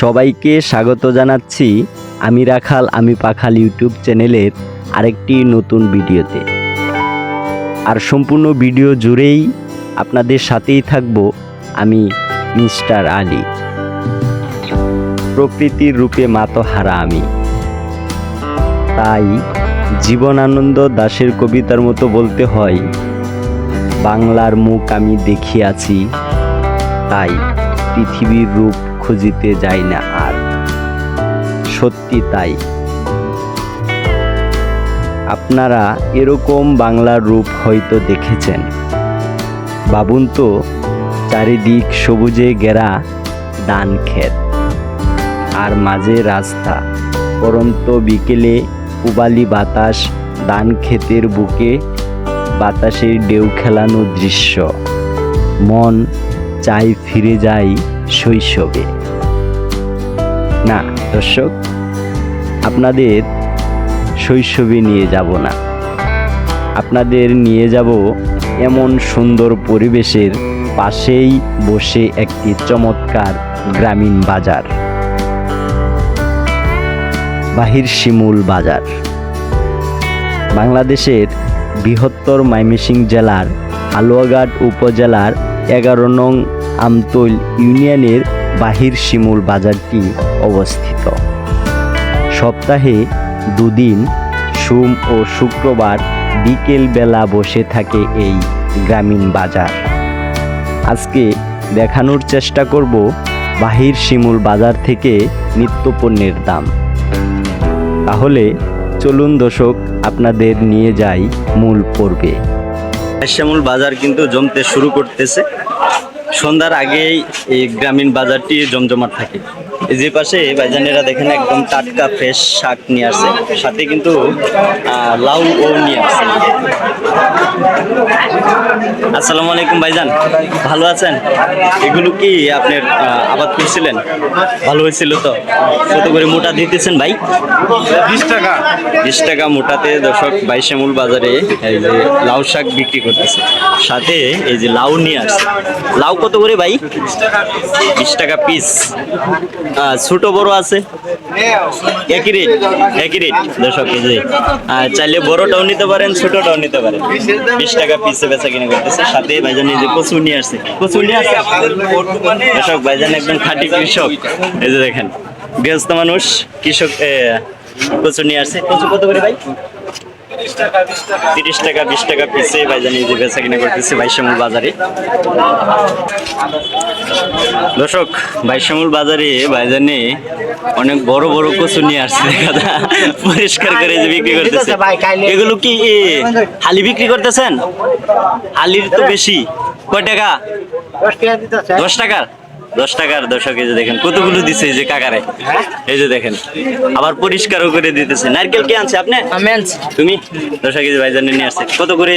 সবাইকে স্বাগত জানাচ্ছি আমি রাখাল, আমি পাখাল ইউটিউব চ্যানেলের আরেকটি নতুন ভিডিওতে। আর সম্পূর্ণ ভিডিও জুড়েই আপনাদের সাথেই থাকব আমি মিস্টার আলী। প্রকৃতির রূপে মাতোহারা আমি। তাই জীবনানন্দ দাশের কবিতার মতো বলতে হয়, বাংলার মুখ আমি দেখিয়াছি, তাই পৃথিবীর রূপ খুঁজিতে যাই না আর। সত্যি তাই। আপনারা এরকম বাংলার রূপ হয়তো দেখেছেন। বাবুন তো, চারিদিক সবুজে ঘেরা ধান ক্ষেত, আর মাঝে রাস্তা। পরন্ত বিকেলে পুবালি বাতাস ধান ক্ষেতের বুকে, বাতাসের ডেউ খেলানো দৃশ্য। মন চাই ফিরে যাই শৈশবে। না, দর্শক, আপনাদের শৈশবে নিয়ে যাব না। আপনাদের নিয়ে যাব এমন সুন্দর পরিবেশের পাশেই বসে একটি চমৎকার গ্রামীণ বাজার। বাহির শিমুল বাজার। বাংলাদেশের বৃহত্তর ময়মনসিংহ জেলার হালুয়াঘাট উপজেলার এগারো নং আমতৈল ইউনিয়নের বাহির শিমুল বাজারটি অবস্থিত। সপ্তাহে দুদিন সোম ও শুক্রবার বিকেল বেলা বসে থাকে এই গ্রামীণ বাজার। আজকে দেখানোর চেষ্টা করব বাহির শিমুল বাজার থেকে নিত্যপণ্যের দাম। তাহলে চলুন দর্শক, আপনাদের নিয়ে যাই মূল পর্বে। শ্যামল বাজার কিন্তু জমতে শুরু করতেছে। সন্ধ্যার আগেই এই গ্রামীণ বাজারটি জমজমাট থাকে। যে পাশে ভাইজানেরা দেখেন একদম টাটকা ফ্রেশ শাক নিয়ে আসছে। সাথে কিন্তু লাউ ও নিয়ে আসছে। আসসালামু আলাইকুম ভাইজান ভালো আছেন? এগুলো কি আপনার আহ, আবাদ করছিলেন? ভালো হয়েছিল তো? কত করে মোটা দিতেছেন ভাই? বিশ টাকা। বিশ টাকা মোটাতে দর্শক বাইশামুল বাজারে এই যে লাউ শাক বিক্রি করতেছে। সাথে এই যে লাউ নিয়ে আসছে। লাউ কত করে ভাই? বিশ টাকা। পিস ছোট বড় আছে? একই রেট একই রেট এই যে আহ, চাইলে বড়টাও নিতে পারেন ছোটটাও নিতে পারেন। বিশ টাকা পিসে বেচা কিনা করতেছে। সাথে ভাইজান এই যে কচু নিয়ে আসছে। কচু নিয়ে আসছে? দর্শক ভাইজান একদম খাঁটি কৃষক। এই যে দেখেন গৃহস্থ মানুষ কৃষক কচু নিয়ে আসছে। কচু কত করে ভাই? তিরিশ টাকা বিশ টাকা পিসে ভাইজান এই যে বেচা কিনা করতেছে বাইশামুল বাজারে। দর্শক বাইশামুল বাজারে ভাইজানে অনেক বড় বড় কচু নিয়ে আসছে যায়। পরিষ্কার করে যে বিক্রি করতেছে। এগুলো কি এ, হালি বিক্রি করতেছেন? হালির তো বেশি। কয় টাকা? দশ টাকার দশ টাকার দশক এই যে দেখেন কতগুলো দিছে এই যে কাকারে? এই যে দেখেন আবার পরিষ্কারও করে দিতেছে। নারকেল কে আনছে আপনি? আমি আনছি। তুমি? দশ কেজি ভাইজান নিয়ে আসছে। কত করে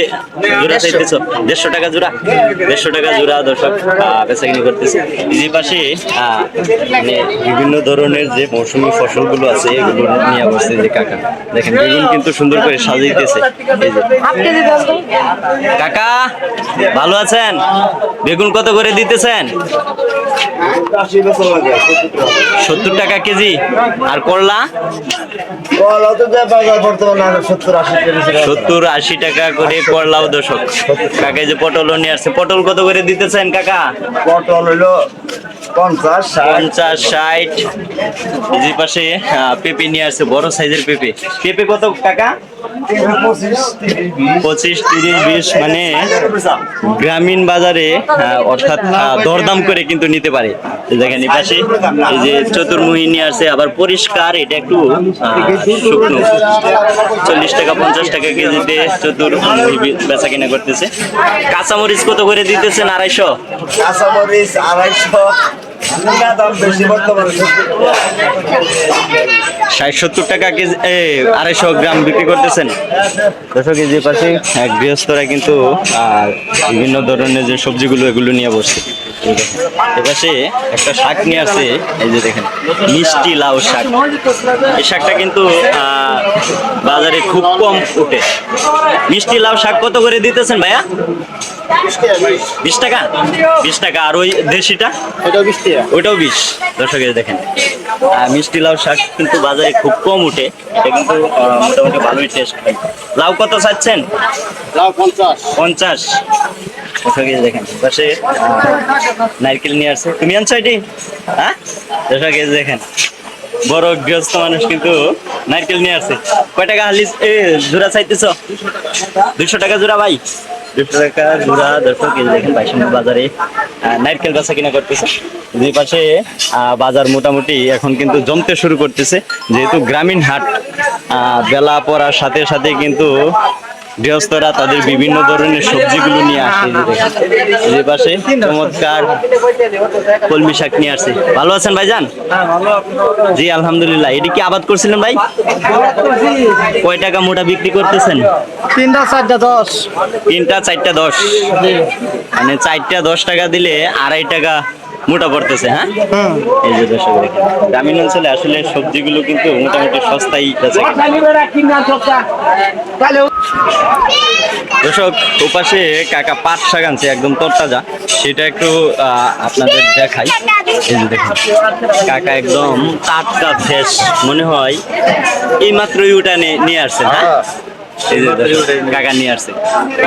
জোড়া চাইতেছ? দেড়শো টাকা জোড়া? দেড়শো টাকা জোড়া দর্শক বেচাকিনি করতেছে। এই যে পাশে মানে বিভিন্ন ধরনের যে মৌসুমী ফসলগুলো আছে এগুলো নিয়ে বসছে যে কাকা। দেখেন বেগুন কিন্তু সুন্দর করে সাজাইতেছে এই যে। কাকা ভালো আছেন? বেগুন কত করে দিতেছেন? সত্তর টাকা কেজি। আর করলা? সত্তর আশি টাকা করে। করলাও দশক কাকা যে পটল নিয়ে আসছে পটল কত করে দিতেছেন কাকা? পটল হইল পঞ্চাশ ষাট। পঞ্চাশ ষাট। যে পাশে পেঁপে নিয়ে আসছে বড় সাইজের পেঁপে। পেঁপে কত পঁচিশ তিরিশ। বিশ মানে গ্রামীণ বাজারে অর্থাৎ দরদাম করে কিন্তু নিতে পারে। দেখেন এই পাশে এই যে চতুর্মুহী নিয়ে আসছে আবার পরিষ্কার এটা একটু শুকনো। চল্লিশ টাকা পঞ্চাশ টাকা কেজিতে চতুর্মুহী বেচা কিনা করতেছে। কাঁচামরিচ কত করে দিতেছেন? আড়াইশো? কাঁচামরিচ আড়াইশো ষাট সত্তর টাকা কেজি আড়াইশো গ্রাম বিক্রি করতেছেন। দর্শক এই যে পাশে এক গৃহস্থরা কিন্তু বিভিন্ন ধরনের যে সবজিগুলো এগুলো নিয়ে বসছে এই দেখেন। এ পাশে একটা শাক নিয়ে আছে এই যে দেখেন মিষ্টি লাউ শাক। এই শাকটা কিন্তু বাজারে খুব কম উঠে। মিষ্টি লাউ শাক কত করে দিতেছেন ভাইয়া? বিশ টাকা? বিশ টাকা। আর ওই দেশিটা? ওইটাও বিশ দর্শক এই দেখেন। আর মিষ্টি লাউ শাক কিন্তু বাজারে খুব কম উঠে। এটা কিন্তু মোটামুটি ভালোই টেস্ট হয়। লাউ কত চাচ্ছেন? লাউ পঞ্চাশ। পঞ্চাশ। নারকেল হ্যাঁ? বাজারে নারকেল বেচা কিনা করতেছে। দুই পাশে বাজার মোটামুটি এখন কিন্তু জমতে শুরু করতেছে। যেহেতু গ্রামীণ হাট বেলা পড়ার সাথে সাথে কিন্তু গৃহস্থরা তাদের বিভিন্ন ধরনের সবজিগুলো নিয়ে আসে যে পাশে। চমৎকার কলমি শাক নিয়ে আসছে ভালো আছেন ভাই যান জি আলহামদুলিল্লাহ। এটি কি আবাদ করছিলেন ভাই? কয় টাকা মোটা বিক্রি করতেছেন? তিনটা চারটা দশ। তিনটা চারটা দশ। মানে চারটা দশ টাকা দিলে আড়াই টাকা মোটা পড়তেছে হ্যাঁ? এই যে দর্শক দেখেন গ্রামীণ অঞ্চলে আসলে সবজিগুলো কিন্তু মোটামুটি সস্তাই আছে দর্শক ওপাশে কাকা পাট শাক আনছে একদম তরতাজা। সেটা একটু আহ, আপনাদের দেখাই। এই যে দেখুন কাকা একদম টাটকা ফ্রেশ মনে হয় এই মাত্রই ওটা নিয়ে- আসছে হ্যাঁ। এই যে কাকা নিয়ে আসছে।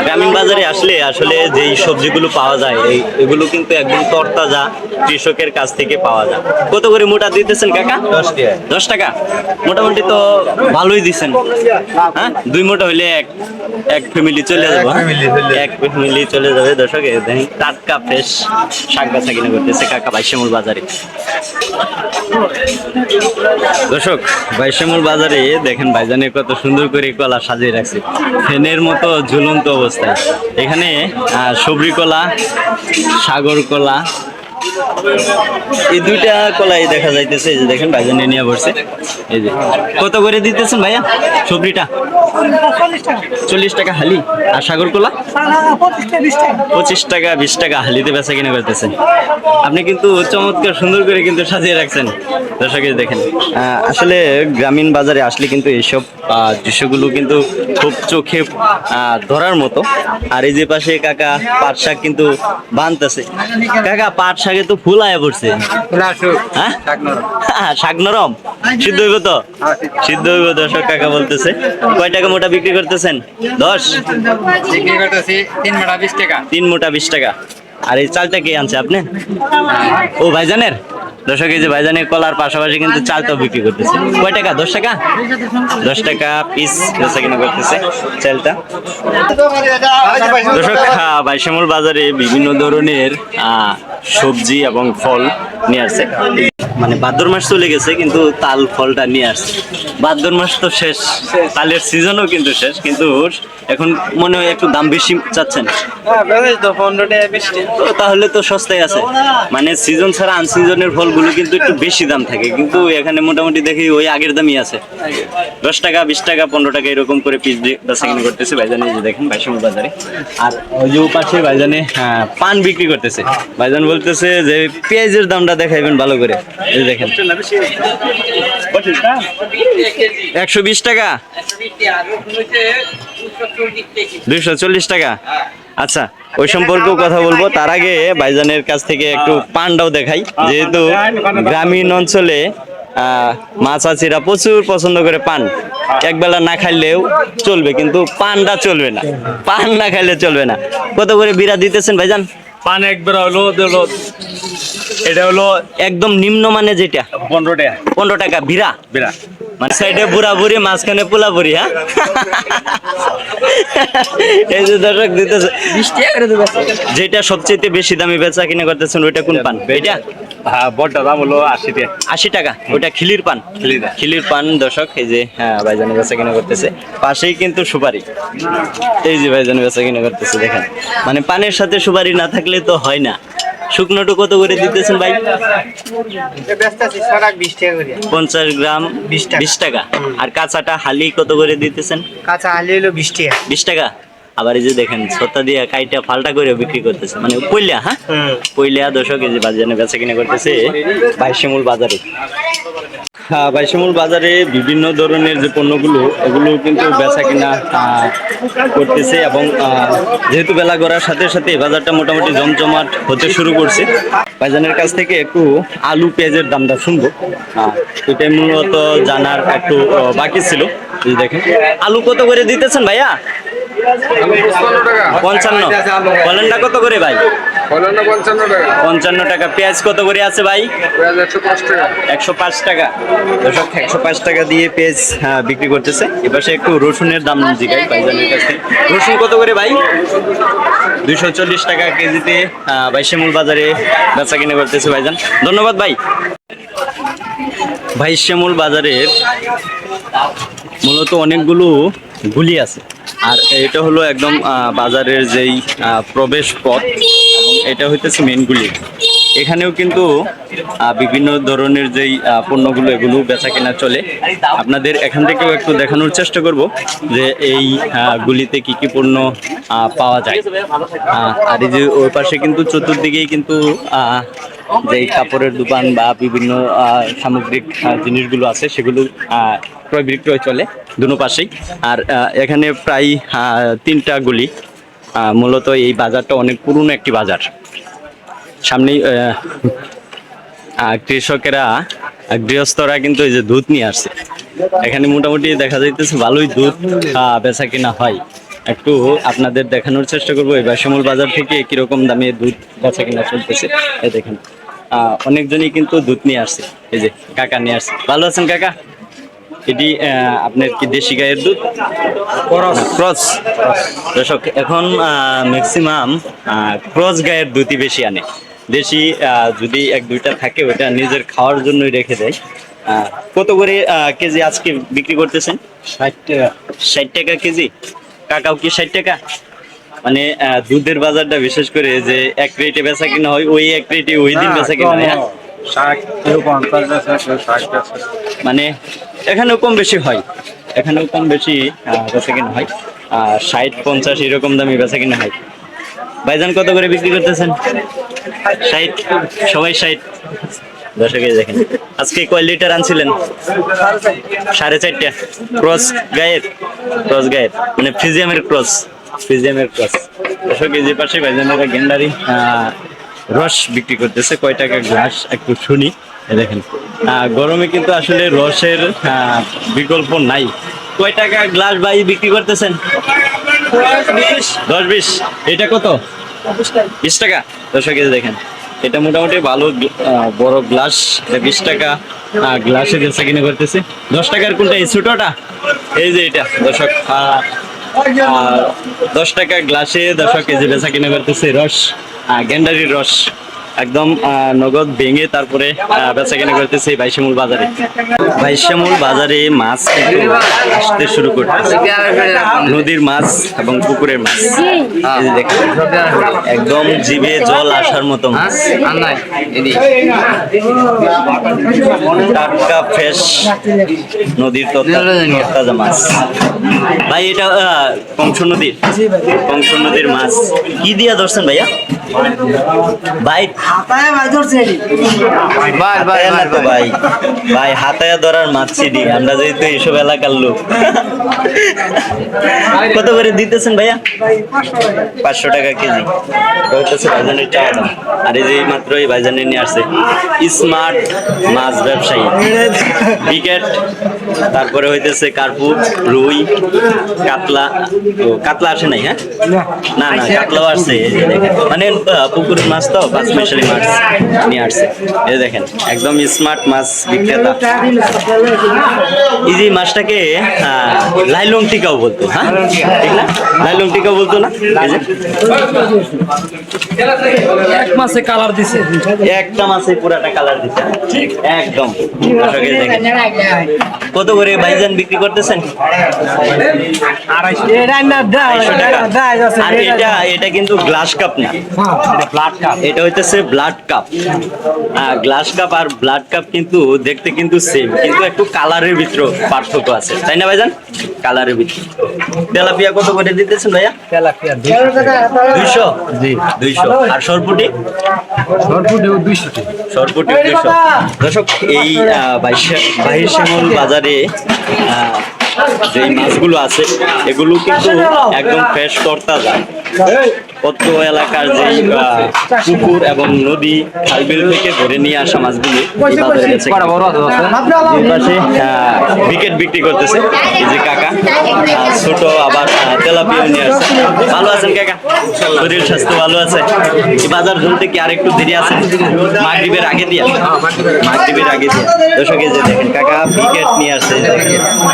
গ্রামীণ বাজারে আসলে আসলে যেই সবজিগুলো পাওয়া যায় এই এগুলো কিন্তু একদম তরতাজা কৃষকের কাছ থেকে পাওয়া যায়। কত করে মোটা দিতেছেন কাকা? দশ টাকা। মোটামুটি তো ভালোই দিচ্ছেন হ্যাঁ? দুই মোটা হইলে এক এক ফ্যামিলি চলে যাব। এক ফ্যামিলি চলে যাবে। দর্শক টাটকা ফ্রেশ শাক বেচা কিনা করতেছে কাকা বাইশামুল বাজারে। দর্শক বাইশামুল বাজারে দেখেন ভাইজানে কত সুন্দর করে কলা সাজিয়ে রাখছে ফ্যানের মতো ঝুলন্ত অবস্থায়। এখানে সবরি কলা সাগর কলা এই দুইটা কলাই দেখা যাইতেছে, এই যে দেখেন নিয়ে এই যে। কত করে দিতেছেন ভাইয়া সবরিটা চল্লিশ টাকা হালি। আর সাগর কলা? পঁচিশ টাকা, বিশ টাকা হালিতে বেচা করতেছেন। আপনি কিন্তু চমৎকার সুন্দর করে কিন্তু সাজিয়ে রাখছেন। দর্শক দেখেন। আসলে গ্রামীণ বাজারে আসলে কিন্তু এইসব দৃশ্যগুলো কিন্তু খুব চোখে ধরার মতো। আর এই যে পাশে কাকা পাট শাক কিন্তু বানতেছে। কাকা, পাট শাকে তো ফুল আয়া পড়ছে। হ্যাঁ? শাক নরম। সিদ্ধ হইব তো? সিদ্ধ হইব দর্শক কাকা বলতেছে। কয় টাকা মোটা বিক্রি করতেছেন? দশ? বিক্রি করতেছি তিন মোটা বিশ টাকা। তিন মোটা বিশ টাকা। আর এই চালটা কে আনছে আপনি? ও ভাইজানের? দর্শক এই যে ভাইজানের কলার পাশাপাশি কিন্তু চালটাও বিক্রি করতেছে। কয় টাকা? দশ টাকা? দশ টাকা পিস বেচা কিনা করতেছে চালটা। দর্শক আহ, বাইশামুল বাজারে বিভিন্ন ধরনের সবজি এবং ফল নিয়ে আসছে। মানে ভাদ্র মাস চলে গেছে কিন্তু তাল ফলটা নিয়ে আসছে। ভাদ্র মাস তো শেষ তালের সিজনও কিন্তু শেষ কিন্তু এখন মনে হয় একটু দাম বেশি চাচ্ছেন। তাহলে তো সস্তায় আছে। মানে সিজন ছাড়া আনসিজনের ফলগুলো কিন্তু একটু বেশি দাম থাকে কিন্তু এখানে মোটামুটি দেখি ওই আগের দামই আছে। দশ টাকা বিশ টাকা পনেরো টাকা এরকম করে পিস বেচা কিনা করতেছে ভাইজানে যে দেখেন বাইশামুল বাজারে। আর ওই যে পাশে ভাইজানে হ্যাঁ, পান বিক্রি করতেছে। ভাইজান বলতেছে যে পেঁয়াজের দামটা দেখাইবেন ভালো করে। এই দেখেন। একশো বিশ টাকা? দুইশো চল্লিশ টাকা? আচ্ছা ওই সম্পর্কেও কথা বলব। তার আগে ভাইজানের কাছ থেকে একটু পানটাও দেখাই। যেহেতু গ্রামীণ অঞ্চলে আহ, মা চাচিরা প্রচুর পছন্দ করে পান। একবেলা না খাইলেও চলবে কিন্তু পানটা চলবে না। পান না খাইলে চলবে না। কত করে বিড়া দিতেছেন ভাইজান? পান একবার হলো হলো এটা হলো একদম নিম্ন মানে যেটা। পনেরো টাকা। পনেরো টাকা বিড়া। বিরা মানে সাইডে বুড়া বুড়ি মাঝখানে পোলা বুড়ি হ্যাঁ? এই যে দর্শক দিতেছে যেটা সবচেয়ে বেশি দামি বেচা কিনে করতেছেন ওইটা কোন পান? এটা হ্যাঁ বড়টা দাম হলো আশি টাকা। আশি টাকা। ওইটা খিলির পান? খিলির। পান। দর্শক এই যে হ্যাঁ ভাইজানে বেচা কিনা করতেছে। পাশেই কিন্তু সুপারি। এই যে ভাইজানে বেচা কিনা করতেছে দেখেন। মানে পানের সাথে সুপারি না থাকলে তো হয় না। শুকনোটু কত করে দিতেছেন ভাই? পঞ্চাশ গ্রাম বিশ টাকা। বিশ টাকা। আর কাঁচাটা হালি কত করে দিতেছেন? কাঁচা আলি হলো বিশ টাকা। বিশ টাকা? আবার এই যে দেখেন ছতা দিয়ে কাইটা ফাল্টা করে বিক্রি করতেছে। মানে পইলা হ্যাঁ? পইলা দশক এই যে বাজারে বেচা কিনা করতেছে বাইশমূল বাজারে। হ্যাঁ বাইশমূল বাজারে বিভিন্ন ধরনের যে পণ্যগুলো এগুলো কিন্তু বেচা কিনা করতেছে এবং যেহেতু বেলা গড়ার সাথে সাথে এই বাজারটা মোটামুটি জমজমাট হতে শুরু করছে। ভাইজানের কাছ থেকে একটু আলু পেঁয়াজের দামটা শুনব। এটাই মূলত জানার একটু বাকি ছিল। দেখেন। আলু কত করে দিতেছেন ভাইয়া? পঞ্চান্ন কলেনটা কত করে ভাই? পঞ্চান্ন টাকা। পেঁয়াজ কত করে আছে ভাই? একশো পাঁচ টাকা। দর্শক একশো পাঁচ টাকা দিয়ে পেঁয়াজ হ্যাঁ, বিক্রি করতেছে। এপাশে একটু রসুনের দাম জিগাই ভাইজানের কাছে রসুন কত করে ভাই? দুইশো চল্লিশ টাকা কেজিতে বাইশেমূল বাজারে বেচা কিনে করতেছে ভাইজান। ধন্যবাদ ভাই। ভাইশেমূল বাজারের মূলত অনেকগুলো গুলি আছে। আর এটা হলো একদম বাজারের যেই প্রবেশ পথ। এটা হইতেছে মেন গুলি। এখানেও কিন্তু বিভিন্ন ধরনের যেই পণ্যগুলো এগুলো বেচা কেনা চলে। আপনাদের এখান থেকেও একটু দেখানোর চেষ্টা করব যে এই গুলিতে কি কি পণ্য পাওয়া যায়। আর এই যে ওই পাশে কিন্তু চতুর্দিকেই কিন্তু যেই কাপড়ের দোকান বা বিভিন্ন সামগ্রিক জিনিসগুলো আছে, সেগুলো ক্রয় বিক্রয় চলে দুনো পাশেই। আর এখানে প্রায় তিনটা গুলি। মূলত এই বাজারটা অনেক পুরনো একটি বাজার। সামনেই কৃষকেরা গৃহস্থরা কিন্তু এই যে দুধ নিয়ে আসছে। এখানে মোটামুটি দেখা যাইতেছে ভালোই দুধ বেচা কিনা হয়। একটু আপনাদের দেখানোর চেষ্টা করব, এই বাসমুল বাজার থেকে কীরকম দামে দুধ বেচা কিনা চলতেছে। এই দেখেন অনেকজনই কিন্তু দুধ নিয়ে আসছে। এই যে কাকা নিয়ে আসছে। ভালো আছেন কাকা? এটি আপনার কি দেশি গায়ের দুধ? ক্রস। দর্শক এখন ম্যাক্সিমাম ক্রস গায়ের দুধই বেশি আনে। দেশি যদি এক দুইটা থাকে ওটা নিজের খাওয়ার জন্যই রেখে দেয়। কত করে কেজি আজকে বিক্রি করতেছেন? ষাট টাকা। ষাট টাকা কেজি? কাকাও কি ষাট টাকা? মানে দুধের বাজারটা বিশেষ করে যে এক রেটে বেচা কিনা হয় ওই এক রেটে ওই দিন বেচা কিনা হ্যাঁ? মানে এখানেও কম বেশি হয়। এখানেও কম বেশি বেচা কিনা হয়। ষাট, পঞ্চাশ এরকম দামে বেচা কিনা হয়। ভাইজান কত করে বিক্রি করতেছেন? ষাট, সবাই ষাট। দর্শকে দেখেন, আজকে কয় লিটার আনছিলেন? সাড়ে চারটা। ক্রস গায়ের ক্রস গায়ের মানে ফ্রিজিয়ামের ক্রস ফ্রিজিয়ামের ক্রস। দর্শক যে পাশে ভাইজানেরা গেন্ডারি রস বিক্রি করতেছে। কয় টাকা গ্লাস? একটু শুনি। দেখেন। গরমে কিন্তু আসলে রসের বিকল্প নাই। কয় টাকা গ্লাস ভাই বিক্রি করতেছেন? দশ বিশ। এটা কত? বিশ টাকা? দর্শক দেখেন। এটা মোটামুটি ভালো বড় গ্লাস। এটা বিশ টাকা। গ্লাসে বেচা কিনে করতেছে। দশ টাকার কোনটা? এই ছোটটা? এই যে এটা। দর্শক দশ টাকা গ্লাসে দশ কেজি বেচা কিনে করতেছে রস গেন্ডারির রস। একদম নগদ ভেঙে তারপরে বেচা কিনে করতেছে বাইশামূল বাজারে। বাইশামূল বাজারে মাছ কিন্তু আসতে শুরু করতেছে। নদীর মাছ এবং পুকুরের মাছ। একদম জিভে জল আসার মতো মাছ। টাটকা, ফ্রেশ নদীর তরতাজা মাছ। ভাই, এটা কংস নদীর। কংস নদীর মাছ। কি দিয়া ধরছেন ভাইয়া? তো ভাই ভাই হাতায়া ধরার মাছ চিনি আমরা যেহেতু এইসব এলাকার লোক। কত করে দিতেছেন ভাইয়া? পাঁচশো টাকা কেজি। এটা ভাইজানের চাওয়া আর এই যে মাত্র এই ভাইজানের নিয়ে আসছে। স্মার্ট মাছ ব্যবসায়ী। ক্রিকেট তারপরে হইতেছে কার্পু রুই কাতলা। কাতলা আসে নাই হ্যাঁ? না না কাতলাও আসছে। মানে পুকুরের মাছ তো পাঁচ মিশালি মাছ নিয়ে আসছে। এই দেখেন একদম স্মার্ট মাছ বিক্রেতা। যে মাছটাকে লাইলং টিকাও বলতো হ্যাঁ? ঠিক না? লাইলং টিকাও বলতো না? এক মাসে কালার দিছে। একটা পুরাটা কালার একদম। দর্শক এই দেখেন। কত করে ভাইজান বিক্রি করতেছেন? এটা এটা কিন্তু গ্লাস কাপ না। এটা হইতেছে ব্লাড কাপ গ্লাস কাপ আর ব্লাড কাপ কিন্তু দেখতে কিন্তু সেম কিন্তু একটু কালারের ভিতরে পার্থক্য আছে। তাই না ভাইজান? কালারের ভিতরে। তেলাপিয়া কত করে দিতেছেন ভাইয়া? দুইশো। জি। দুইশো। আর সরপুটি? সরপুটি দুইশো। দর্শক এই বাইশে- বাহির শ্যামল বাজারে যে মাছগুলো আছে এগুলো কিন্তু একদম ফ্রেশ তরতাজা কত এলাকার যে পুকুর এবং নদী খালবিল থেকে ধরে নিয়ে আসা মাছগুলো পাশে উইকেট বিক্রি করতেছে। এই যে কাকা ছোট আবার তেলাপিয়া নিয়ে আসছে। ভালো আছেন কাকা? শরীর স্বাস্থ্য ভালো আছে? এই বাজার ধরতে কি আরেকটু দেরি আছে? মাগরিবের আগে দিয়া মাগরিবের আগে। দিয়া। দর্শক যে দেখেন কাকা উইকেট নিয়ে আসছে।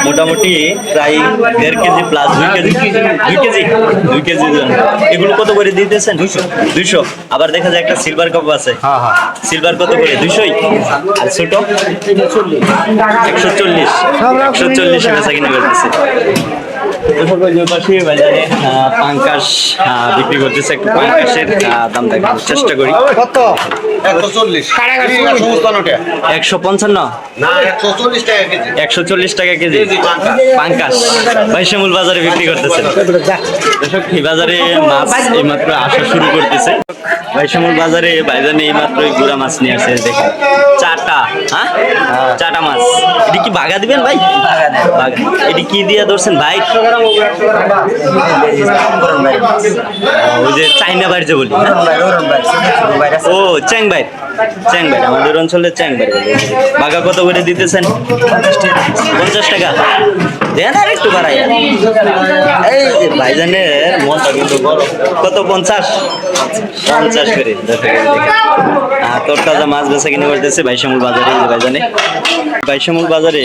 মোটামুটি প্রায় দেড় কেজি প্লাস দুই কেজি। দুই কেজি? দুই কেজি। এগুলো কত করে দিতেছেন? দুইশো। আবার দেখা যায় একটা সিলভার কাপ আছে। সিলভার কত করে? দুইশোই? আর ছোট? একশো চল্লিশ। একশো চল্লিশ বেচা কিনা করতেছে। বাজারে বিক্রি একশো পঞ্চান্ন একশো চল্লিশ টাকা কেজি বাইশামুল বাজারে এই মাছ এইমাত্র আসা শুরু করতেছে বাইশামুল বাজারে ভাইজান এই মাত্র গুড়া মাছ নিয়ে আসে দেখেন চাটা হ্যাঁ? চাটা মাছ। এটি কি বাগা দিবেন ভাই? এটি কি দিয়ে ধরছেন ভাই? ওই যে চাইনা বাইর যে বলি? ও চ্যাং বাইর চ্যাং বাইর আমাদের অঞ্চলে চ্যাং বাইর বাঘা কত করে দিতেছেন? পঞ্চাশ টাকা। একটু বাড়াই। এই যে ভাইজানের মনটা কিন্তু বড় কত পঞ্চাশ? পঞ্চাশ করে। তোর তাজা মাছ বেচা কিনে করতেছে বাইশামুল বাজারে, এই যে ভাইজানে। বাইশামুল বাজারে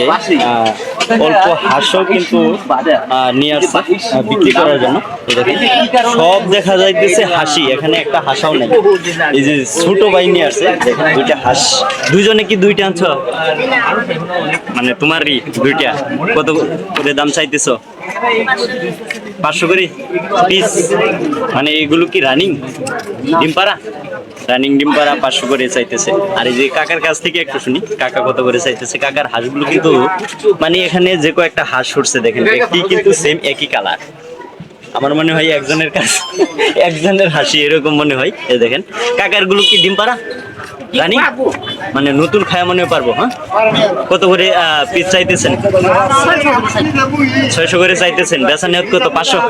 অল্প হাঁসও কিন্তু নিয়ে আসছে বিক্রি করার জন্য। সব দেখা যাইতেছে হাসি। এখানে একটা হাসাও নেই। এই যে ছোট ভাই নিয়ে আসছে দুইটা হাঁস। দুইজনে কি দুইটা আনছ? মানে তোমারই দুইটা। কত করে দাম চাইতেছো? পাঁচশো করে পিস মানে এগুলো কি রানিং ডিম পাড়া? রানিং ডিম পাড়া পাঁচশো করে চাইতেছে। আর এই যে কাকার কাছ থেকে একটু শুনি, কাকা কত করে চাইতেছে? কাকার হাঁসগুলো কিন্তু মানে এখানে যে কয়েকটা হাঁস উঠছে, দেখেন একটি কিন্তু সেম একই কালার আমার মনে হয় একজনের কাছে একজনের হাসি এরকম মনে হয়, এই দেখেন। কাকারগুলো কি ডিম পাড়া? মানে নতুন খায়া মনে পারব হ্যাঁ? কত করে পিস চাইতেছেন? ছয়শো করে চাইতেছেন বেচা নেওয়া কত পাঁচশো?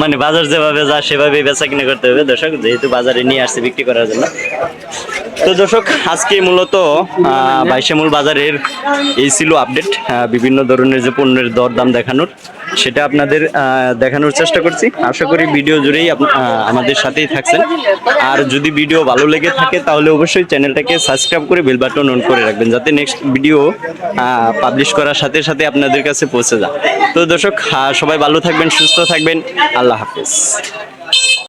মানে বাজার যেভাবে যা সেভাবে বেচা কিনা করতে হবে দর্শক যেহেতু বাজারে নিয়ে আসছে বিক্রি করার জন্য। তো দর্শক আজকে মূলত বাইশামূল বাজারের এই ছিল আপডেট বিভিন্ন ধরনের যে পণ্যের দর দাম দেখানোর। সেটা আপনাদের দেখানোর চেষ্টা করছি। আশা করি ভিডিও জুড়েই আমাদের সাথেই থাকছেন। আর যদি ভিডিও ভালো লেগে থাকে, তাহলে অবশ্যই চ্যানেলটাকে সাবস্ক্রাইব করে বেল বাটন অন করে রাখবেন, যাতে নেক্সট ভিডিও পাবলিশ করার সাথে সাথে আপনাদের কাছে পৌঁছে যায়। তো দর্শক সবাই ভালো থাকবেন, সুস্থ থাকবেন। আল্লাহ হাফেজ।